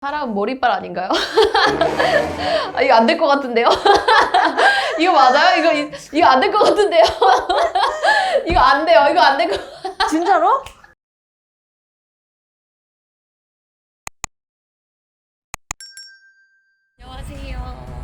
사람 머리빨 아닌가요? 아, 이거 안 될 것 같은데요? 이거 맞아요? 이거 이- 이거 안 될 것 같은데요? 이거 안 돼요. 이거 안 될 것. 진짜로? 안녕하세요.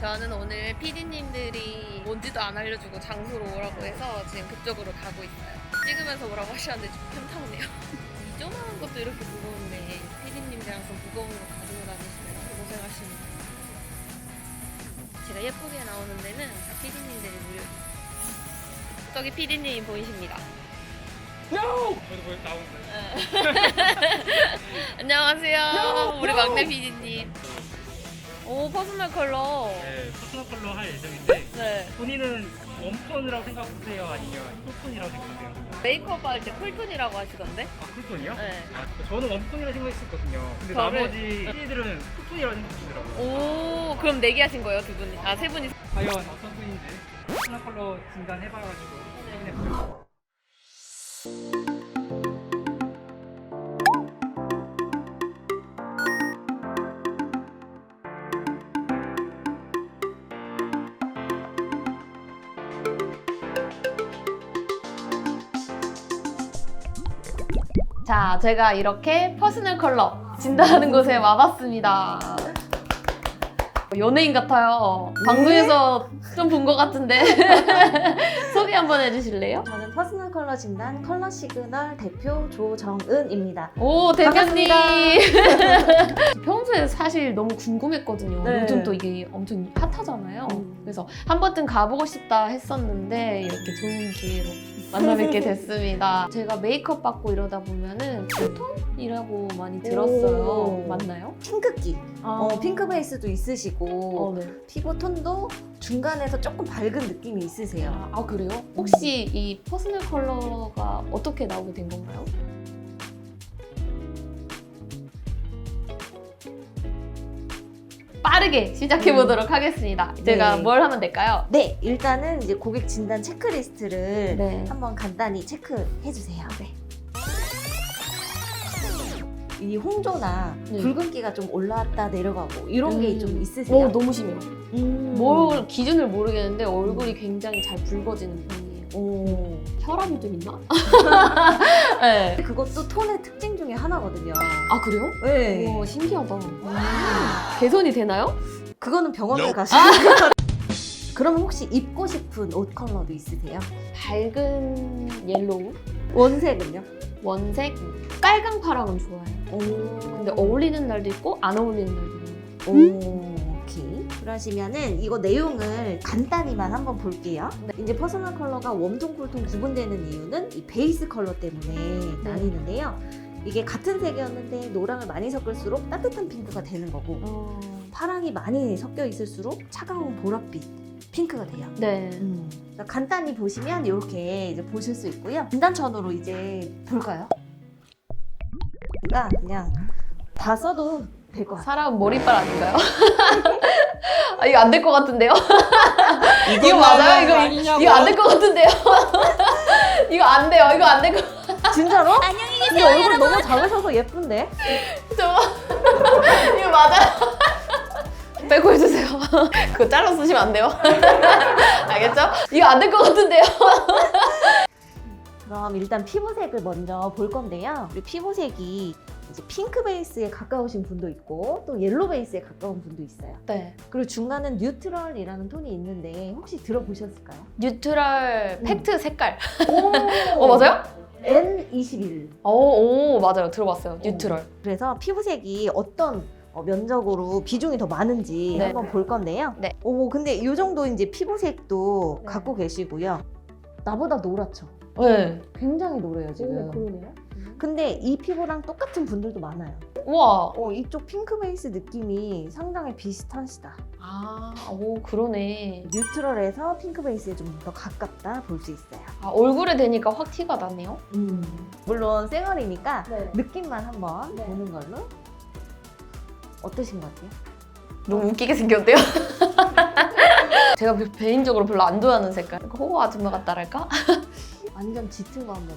저는 오늘 PD님들이 뭔지도 안 알려주고 장소로 오라고 해서 지금 그쪽으로 가고 있어요. 찍으면서 오라고 하셨는데 좀 탐탁네요. 이 조그만 것도 이렇게 무거운데 PD님들이랑 좀 무거운 거 가지고 다니시면 고생하십니다. 제가 예쁘게 나오는 데는 다 PD님들이 무료. 저기 PD님 보이십니다. 저도 보여 나오는데. 안녕하세요. 우리 막내 PD님. 오 퍼스널 컬러. 네, 퍼스널 컬러 할 예정인데 네. 본인은 웜톤이라고 생각하세요? 아니면 쿨톤이라고 생각하세요? 메이크업 할 때 쿨톤이라고 하시던데? 아 쿨톤이요? 네. 아, 저는 웜톤이라고 생각했었거든요. 근데 저를- 나머지 PD들은 쿨톤이라고 생각하시더라고요. 오, 그럼 내기하신 거예요, 두 분이? 아, 세 분이. 과연 어떤 분인지 퍼스널 컬러 진단해봐가지고 확인해보세요. 자, 제가 이렇게 퍼스널 컬러 진단하는 곳에 와봤습니다. 연예인 같아요. 방송에서 좀 본 것 같은데. 소개 한번 해주실래요? 저는 퍼스널 컬러 진단 컬러 시그널 대표 조정은입니다. 오, 대표님! 평소에 사실 너무 궁금했거든요. 네. 요즘 또 이게 엄청 핫하잖아요. 음. 그래서 한 번쯤 가보고 싶다 했었는데 이렇게 좋은 기회로 만나 뵙게 됐습니다. 제가 메이크업 받고 이러다 보면은 쿨톤이라고 많이 들었어요. 오. 맞나요? 핑크기. 아, 어, 핑크 베이스도 있으시고 어, 네. 피부 톤도 중간에서 조금 밝은 느낌이 있으세요. 아, 그래요? 혹시 이 퍼스널 컬러가 어떻게 나오게 된 건가요? 빠르게 시작해 보도록 하겠습니다. 제가 네. 뭘 하면 될까요? 네, 일단은 이제 고객 진단 체크리스트를 네. 한번 간단히 체크해 주세요. 네. 이 홍조나 네. 붉은기가 좀 올라왔다 내려가고 이런 게 음. 좀 있으세요? 오, 너무 심해요. 음. 뭘 기준을 모르겠는데 얼굴이 굉장히 잘 붉어지는 편이에요. 오. 혈압이 좀 있나? 네. 그것도 톤의 특징 중에 하나거든요. 아 그래요? 네. 와 신기하다. 개선이 되나요? 그거는 병원을 가시는 거. 그러면 혹시 입고 싶은 옷 컬러도 있으세요? 밝은 옐로우, 원색은요? 원색, 빨강 파랑은 좋아요. 오. 근데 어울리는 날도 있고 안 어울리는 날도 있고. 오, 오케이. 그러시면은 이거 내용을 간단히만 한번 볼게요. 이제 퍼스널 컬러가 웜톤, 쿨톤 구분되는 이유는 이 베이스 컬러 때문에 나뉘는데요. 이게 같은 색이었는데 노랑을 많이 섞을수록 따뜻한 핑크가 되는 거고 어... 파랑이 많이 섞여 있을수록 차가운 보랏빛 핑크가 돼요. 네. 그러니까 간단히 보시면 이렇게 이제 보실 수 있고요. 진단천으로 이제 볼까요? 그러니까 그냥 다 써도 될 것 같아요. 사람 머리빨 아닌가요? 아, 이거 안 될 것 같은데요? 이거 맞아요? 이거 이거 안 될 것 같은데요? 이거 안 돼요. 이거 안 될 것. 진짜로? 안녕히 계세요. 근데 얼굴 너무 작으셔서 예쁜데? 저 이거 해주세요. 그거 잘라 쓰시면 안 돼요. 알겠죠? 이거 안 될 것 같은데요? 그럼 일단 피부색을 먼저 볼 건데요. 우리 피부색이 이제 핑크 베이스에 가까우신 분도 있고 또 옐로 베이스에 가까운 분도 있어요. 네. 그리고 중간은 뉴트럴이라는 톤이 있는데 혹시 들어보셨을까요? 뉴트럴 음. 팩트 색깔. 오, 어 맞아요? N21. 오, 오 맞아요. 들어봤어요. 뉴트럴. 그래서 피부색이 어떤 어, 면적으로 비중이 더 많은지 네. 한번 볼 건데요. 네. 오, 근데 이 정도 이제 피부색도 네. 갖고 계시고요. 나보다 노랗죠? 네. 굉장히 노래요, 지금. 그러네요. 근데 이 피부랑 똑같은 분들도 많아요. 우와. 어, 이쪽 핑크 베이스 느낌이 상당히 비슷하시다. 아, 오 그러네. 뉴트럴에서 핑크 베이스에 좀 더 가깝다 볼 수 있어요. 아, 얼굴에 대니까 확 티가 나네요. 물론 쌩얼이니까 네. 느낌만 한번 네. 보는 걸로. 어떠신 것 같아요? 너무 웃기게 생겼대요. 제가 개인적으로 별로 안 좋아하는 색깔. 호호 아줌마 같다랄까? 완전 짙은 거 한번.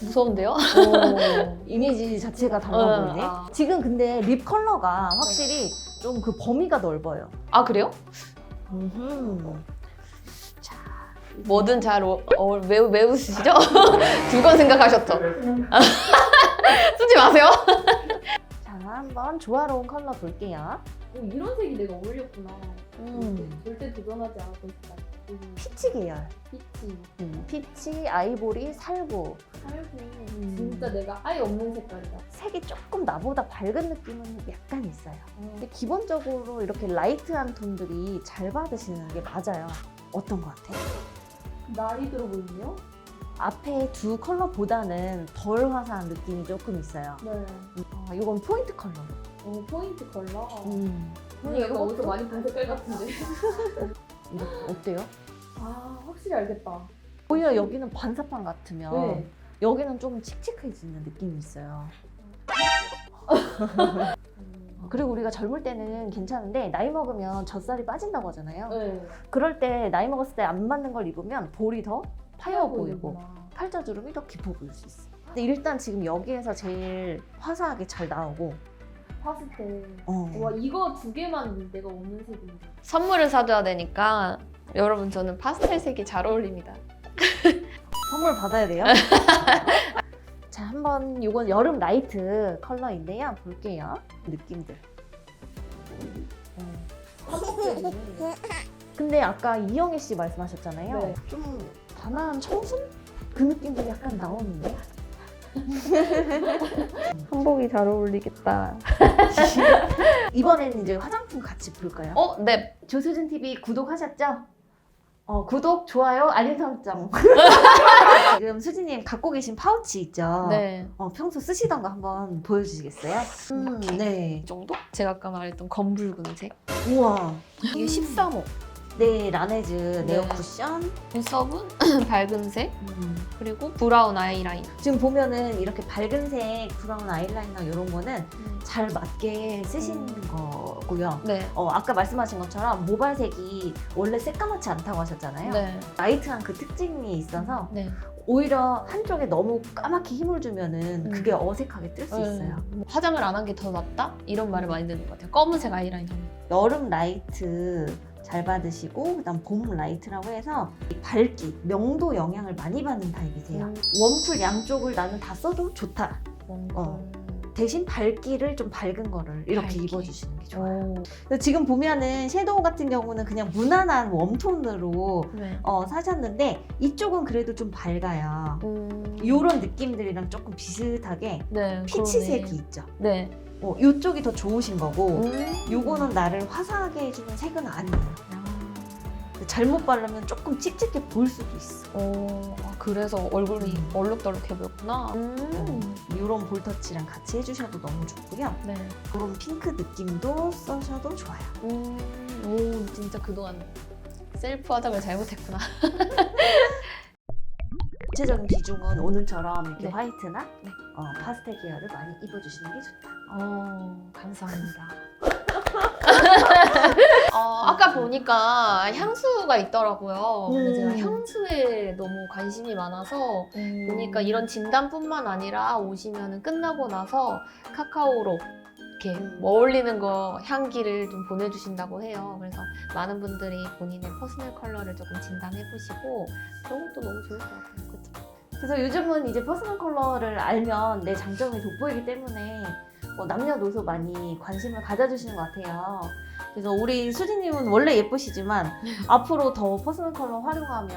무서운데요? 오, 이미지 자체가 달라 어, 보이네. 아. 지금 근데 립 컬러가 확실히 좀 그 범위가 넓어요. 아 그래요? 음흠. 뭐든 잘 어, 어, 왜, 왜 웃으시죠? 두건 생각하셨죠? 쓰지 마세요. 자, 한번 조화로운 컬러 볼게요. 오, 이런 색이 내가 어울렸구나. 음, 절대 도전하지 않았고 있다. 음, 피치 계열. 피치, 음, 피치, 아이보리, 살구. 살구. 음. 진짜 내가 아예 없는 색깔이다. 색이 조금 나보다 밝은 느낌은 약간 있어요. 음. 근데 기본적으로 이렇게 라이트한 톤들이 잘 받으시는 게 맞아요. 어떤 것 같아요? 나이 들어 보이네요? 앞에 두 컬러보다는 덜 화사한 느낌이 조금 있어요. 네. 아, 이건 포인트 컬러로. 어, 포인트 컬러. 음. 언니 약간 어디서 많이 본 색깔 같은데. 이거 어때요? 아, 확실히 알겠다. 오히려 여기는 반사판 같으면 네. 여기는 좀 칙칙해지는 느낌이 있어요. 그리고 우리가 젊을 때는 괜찮은데 나이 먹으면 젖살이 빠진다고 하잖아요. 네. 그럴 때 나이 먹었을 때 안 맞는 걸 입으면 볼이 더 파여 보이고. 팔자주름이 더 깊어 보일 수 있어요. 근데 일단 지금 여기에서 제일 화사하게 잘 나오고 파스텔. 어. 와, 이거 두 개만 내가 없는 색인데. 선물을 사줘야 되니까 여러분 저는 파스텔 색이 잘 어울립니다. 선물 받아야 돼요. 자, 한번 이건 여름 라이트 컬러인데요. 볼게요. 느낌들. 파스텔이. 근데 아까 이영애 씨 말씀하셨잖아요. 네. 좀 단아한 청순? 그 느낌도 약간 나오는데? 한복이 잘 어울리겠다. 이번에는 이제 화장품 같이 볼까요? 어, 네. 조수진 TV 구독하셨죠? 어, 구독, 좋아요, 알림 설정. 지금 수진님 갖고 계신 파우치 있죠? 네. 어, 평소 쓰시던 거 한번 보여주시겠어요? 음, 네. 이 정도? 제가 아까 말했던 검붉은색. 우와. 이게 13호. 네, 라네즈 네오 네. 쿠션. 눈썹은 밝은색. 음. 그리고 브라운 아이라인. 지금 보면은 이렇게 밝은색 브라운 아이라이너 이런 거는 잘 맞게 쓰시는 거고요. 네. 어, 아까 말씀하신 것처럼 모발색이 원래 새까맣지 않다고 하셨잖아요. 네. 라이트한 그 특징이 있어서 네. 오히려 한쪽에 너무 까맣게 힘을 주면은 음. 그게 어색하게 뜰수 있어요. 음, 화장을 안 한 게 더 낫다? 이런 말을 많이 듣는 것 같아요. 검은색 아이라이너. 여름 라이트 잘 받으시고 그다음 봄 라이트라고 해서 이 밝기, 명도 영향을 많이 받는 타입이세요. 음. 웜쿨 양쪽을 나는 다 써도 좋다. 어. 대신 밝기를 좀 밝은 거를 이렇게 밝기. 입어주시는 게 좋아요. 근데 지금 보면은 섀도우 같은 경우는 그냥 무난한 웜톤으로 네. 어, 사셨는데 이쪽은 그래도 좀 밝아요. 음. 이런 느낌들이랑 조금 비슷하게 네. 피치색이 그러네. 있죠. 네. 어, 이쪽이 더 좋으신 거고 음. 요거는 나를 화사하게 해주는 색은 아니에요. 잘못 바르면 조금 찝찝해 보일 수도 있어. 오. 아, 그래서 얼굴이 음. 얼룩덜룩해 보였구나. 음. 이런 볼터치랑 같이 해주셔도 너무 좋고요. 네. 이런 핑크 느낌도 써셔도 좋아요. 음. 오, 진짜 그동안 셀프 화장을 잘못했구나. 전체적인 비중은 오늘처럼 이렇게 네. 화이트나 네. 어, 파스텔 계열을 많이 입어주시는 게 좋다. 어, 감사합니다. 어, 아까 보니까 향수가 있더라고요. 근데 제가 음. 향수에 너무 관심이 많아서 보니까 이런 진단뿐만 아니라 오시면 끝나고 나서 카카오로 이렇게 음. 어울리는 거 향기를 좀 보내주신다고 해요. 그래서 많은 분들이 본인의 퍼스널 컬러를 조금 진단해보시고 그런 것도 너무 좋을 것 같아요. 그쵸? 그래서 요즘은 이제 퍼스널 컬러를 알면 내 장점이 돋보이기 때문에 뭐 남녀노소 많이 관심을 가져주시는 것 같아요. 그래서 우리 수진님은 원래 예쁘시지만 앞으로 더 퍼스널 컬러 활용하면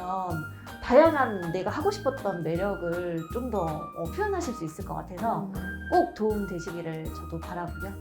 다양한 내가 하고 싶었던 매력을 좀 더 표현하실 수 있을 것 같아서 음. 꼭 도움 되시기를 저도 바라고요.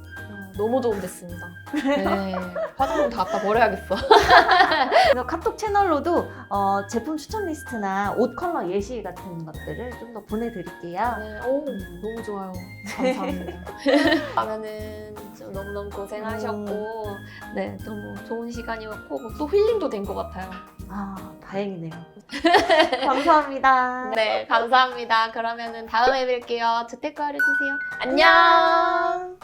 어, 너무 도움됐습니다. 네. 화장품 다 갖다 버려야겠어. 그래서 카톡 채널로도 어, 제품 추천 리스트나 옷 컬러 예시 같은 것들을 좀 더 보내드릴게요. 네, 오, 너무 좋아요. 감사합니다. 그러면은 좀 너무너무 고생하셨고, 네, 너무 좋은 시간이었고, 뭐또 힐링도 된 것 같아요. 아 다행이네요. 감사합니다. 네, 감사합니다. 그러면은 다음에 뵐게요. 재테크 알려주세요. 안녕!